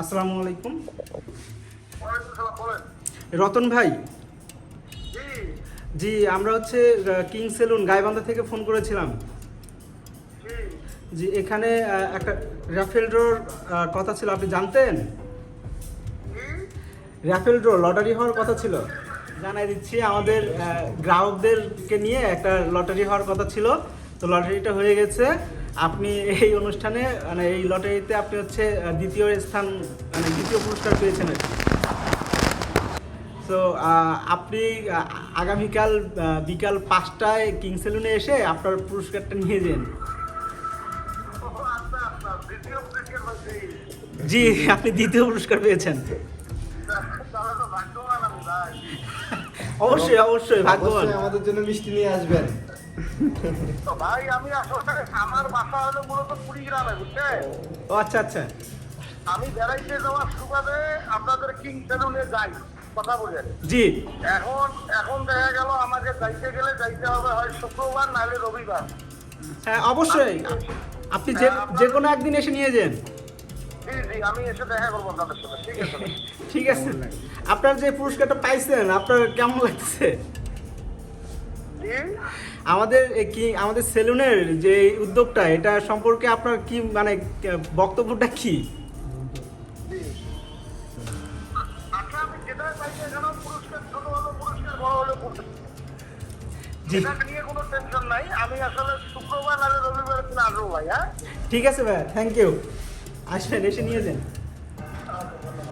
আসসালামু আলাইকুম। রতন ভাই। জি, আমরা হচ্ছে কিং সেলুন গাইবান্ধা থেকে ফোন করেছিলাম। জি। এখানে একটা র্যাফেল ড্রোর কথা ছিল আপনি জানতেন? র্যাফেল ড্র লটারি হওয়ার কথা ছিল। জানাই দিচ্ছি আমাদের গ্রাহকদেরকে নিয়ে একটা লটারি হওয়ার কথা ছিল। তো লটারিটা হয়ে গেছে। আপনি এই অনুষ্ঠানে মানে এই লটারিতে আপনি হচ্ছে দ্বিতীয় স্থান মানে দ্বিতীয় পুরস্কার পেয়েছেন। তো আপনি আগামীকাল বিকাল পাঁচটায় কিং সেলুনে এসে আপনার পুরস্কারটা নিয়ে যান। জি, আপনি দ্বিতীয় পুরস্কার পেয়েছেন অবশ্যই অবশ্যই ভাগ্যবান। আমাদের জন্য মিষ্টি নিয়ে আসবেন। তো ভাই, আমি আসলে আমার বাসা হলো মূলত কুড়িগ্রামে, বুঝছেন? ও আচ্ছা আচ্ছা। আমি বেড়াইতে যাওয়ার সুবাদে আপনাদের কিং সেলুনে যাই কথা বলেন জি। এখন এখন দেখা গেল আমাকে যাইতে গেলে যাইতে হবে হয় শুক্রবার নাহলে রবিবার। হ্যাঁ অবশ্যই। আপনি যে যে কোনো একদিন এসে নিয়ে যান। জি জি আমি এসে দেখা করব আপনাদের সাথে ঠিক আছে। ঠিক আছে। আপনার যে পুরস্কারটা পাইছেন আপনার কেমন লাগছে? আমাদের কি, আমাদের সেলুনের যে উদ্যোগটা, এটা সম্পর্কে আপনার কি মানে বক্তব্যটা কি? ঠিক আছে ভাই থ্যাংক ইউ আসবেন এসে নিয়ে যান।